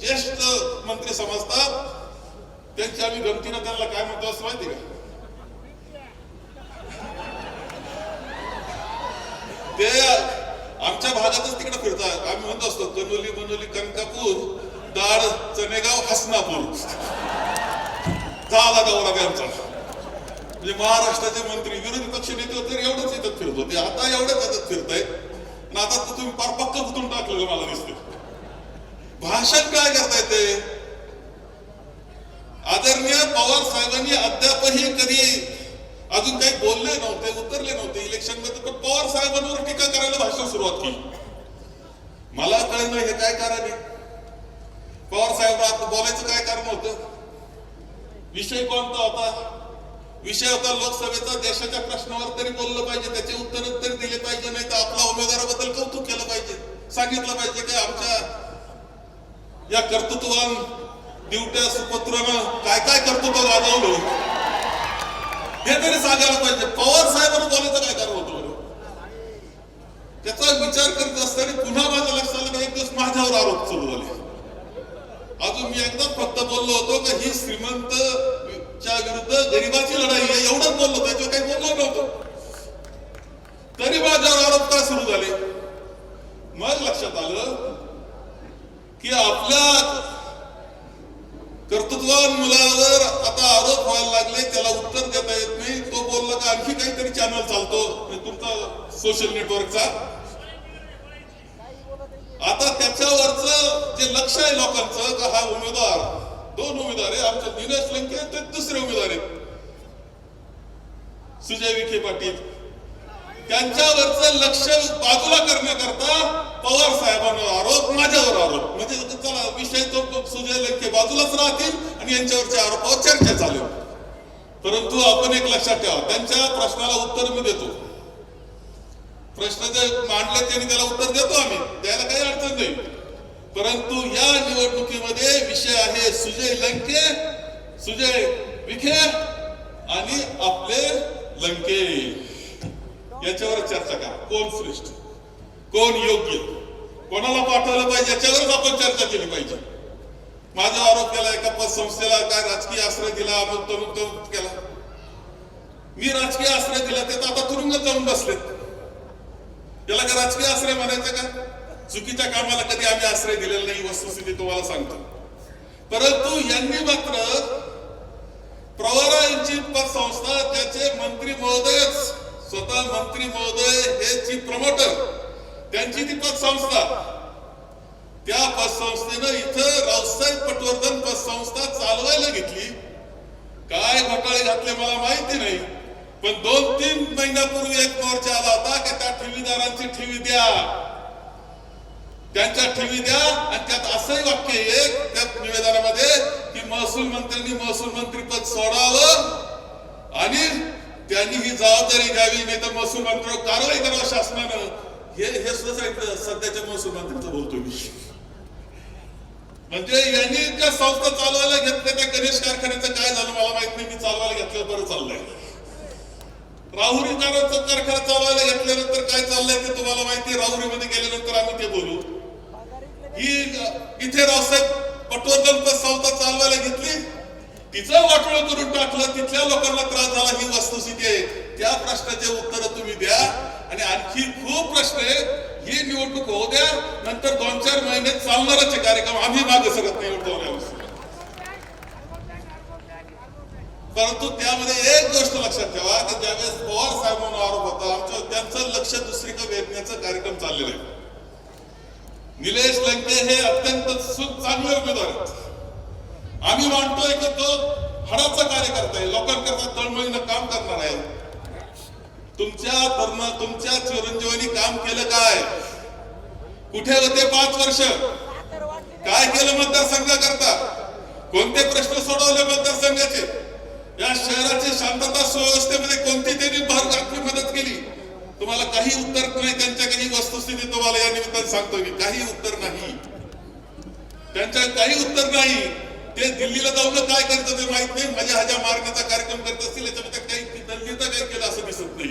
ज्येष्ठ मंत्री समजतात. त्यांची आम्ही गमतीनं त्यांना काय म्हणतो असं माहिती का? ते आमच्या भागातच तिकडे फिरतात. आम्ही म्हणत असतो कनोली बनोली कनकापूर दाड चनेगाव हसनापूर. झाला दौरा त्यांचा. म्हणजे महाराष्ट्राचे मंत्री विरोधी पक्ष नेते होते एवढंच येतात फिरत होते. आता एवढंच येतात फिरतायत आणि आता तर तुम्ही पार पक्क गुतून टाकलेलं मला दिसते भाषण काय करताय ते? आदरणीय पवार साहेबांनी अद्यापही कधी अजून काही बोलले नव्हते उतरले नव्हते इलेक्शनमध्ये पण पवार साहेबांवर टीका करायला भाषण सुरुवात केली. मला कळलं हे काय कारण आहे. पवार साहेब आता बोलायचं काय कारण होत? विषय कोणता होता? विषय होता लोकसभेचा देशाच्या प्रश्नावर तरी बोललं पाहिजे त्याचे उत्तर तरी दिले पाहिजे नाही तर आपल्या उमेदवाराबद्दल कौतुक केलं पाहिजे. सांगितलं पाहिजे की आमच्या या कर्तृत्वान दिवट्या सुपुत्रानं काय काय कर्तृत्व गाजवलं? हे तरी सांगायला पाहिजे. पवार साहेबांना बोलायचं काय कारण होतं त्याचा विचार करत असताना पुन्हा माझ्या लक्षात आलं एक दिवस माझ्यावर आरोप सुरू झाले. अजून मी एकदा फक्त बोललो होतो की ही श्रीमंत च्या विरुद्ध गरिबाची लढाई आहे. एवढंच बोललो. त्याच्यावर काही बोललो नव्हतं. तरी माझ्यावर आरोप का सुरू झाले? मग लक्षात आलं की आपल्या कर्तृत्वान मुलावर आता आरोप व्हायला लागले त्याला उत्तर देता येत नाही. तो बोलला का आणखी काहीतरी चॅनल चालतो. तुमचा सोशल नेटवर्कचा आता त्याच्यावरच जे लक्ष आहे लोकांचं का हा उमेदवार दोन उमेदवार आहे. आमचे दिनेश लंके ते दुसरे उमेदवार आहेत. सुजय विखे पाटील. त्यांच्यावरच लक्ष बाजूला करण्याकरता पवार साहेबांना आरोप. म्हणजे चला विषय तो सुजय लंके बाजूलाच राहतील आणि यांच्यावरच्या आरोपावर चर्चा चालेल. परंतु आपण एक लक्षात ठेवा. त्यांच्या प्रश्नाला उत्तर मी देतो. प्रश्न जे मांडले त्यांनी त्याला उत्तर देतो आम्ही. त्याला काही अडचण नाही. परंतु या निवडणुकीमध्ये विषय आहे सुजय लंके सुजय विखे आणि आपले लंके. याच्यावर चर्चा करा. कोण श्रेष्ठ? कोण योग्य? कोणाला पाठवलं पाहिजे? याच्यावरच आपण चर्चा केली पाहिजे. माझा आरोप केला एका पतसंस्थेला काय राजकीय आश्रय दिला आपण तरुण तरुण केला. मी राजकीय आश्रय दिला ते तर आता तुरुंगात जाऊन बसलेत. त्याला का राजकीय आश्रय म्हणायचं का? चुकीच्या कामाला कधी आम्ही आश्रय दिलेला नाही वस्तुस्थिती तुम्हाला सांगतो. परंतु यांनी मात्र प्रवरा यांची पतसंस्था त्याचे मंत्री महोदयच स्वतः मंत्री महोदय हे चीफ प्रमोटर त्यांची ती पतसंस्था. त्या पतसंस्थेनं इथं रावसाहेब पटवर्धन पतसंस्था चालवायला घेतली. काय घोटाळे घातले मला माहिती नाही. पण दोन तीन महिन्यापूर्वी एक मोर्चा आला होता की त्या ठेवीदारांची ठेवी द्या. त्यांच्या ठेवी द्या आणि त्यात असंही वाक्य एक त्या निवेदनामध्ये की महसूल मंत्र्यांनी महसूल मंत्री पद सोडावं आणि त्यांनी ही जबाबदारी घ्यावी नाही तर महसूल मंत्र्यावर कारवाई करावं शासनानं. हे हे सुद्धा इथं सध्याच्या महसूल मंत्र्याचं बोलतो मी. म्हणजे यांनी त्या संस्था चालवायला घेतल्या त्या गणेश कारखान्याचं काय झालं मला माहीत नाही मी चालवायला घेतलं बरं चाललंय. राहुरी कारखाना चालवायला घेतल्यानंतर काय चाललंय ते तुम्हाला माहिती राहुरीमध्ये गेल्यानंतर आम्ही ते बोलू. ही इथे रावसाहेब पटवर्धन संस्था चालवायला घेतली तिचं वाटोळ करून टाकलं तिथल्या लोकांना त्रास झाला ही वस्तुस्थिती आहे. त्या प्रश्नाचे उत्तर तुम्ही द्या. आणि आणखी खूप प्रश्न आहे ही निवडणूक होऊ द्या नंतर दोन चार महिने चालणारच कार्यक्रम आम्ही मागे सरत नाही एवढं परंतु त्यामध्ये एक गोष्ट लक्षात ठेवा की ज्यावेळेस पवार साहेबांना आरोप होता आमचं त्यांचं लक्ष दुसरीकडे वेधण्याचा कार्यक्रम चाललेला आहे. निलेश लंके हे अत्यंत चांगले उमेदवार आहेत. आम्ही मानतोय की तो हडाचा कार्यकर्ता आहे लोकांकडे तळमळीनं काम करणार आहे तुमच्या तरुण तुमच्या चिरंजीवानी काम केलं काय? कुठे होते पाच वर्ष? काय केलं मतदारसंघाकरता? कोणते प्रश्न सोडवले मतदारसंघाचे? या शहराची शांतता सुव्यवस्थेमध्ये कोणती त्यांनी भर घातली मदत केली? तुम्हाला काही उत्तर नाही त्यांच्या काही वस्तुस्थिती तुम्हाला या निमित्ताने सांगतो मी. काही उत्तर नाही. त्यांच्या काही उत्तर नाही. ते दिल्लीला जाऊन काय करतं ते माहीत नाही. माझ्या हजा मारण्याचा कार्यक्रम करत असतील याच्यामध्ये काही दल्लीचं काही केलं असं दिसत नाही.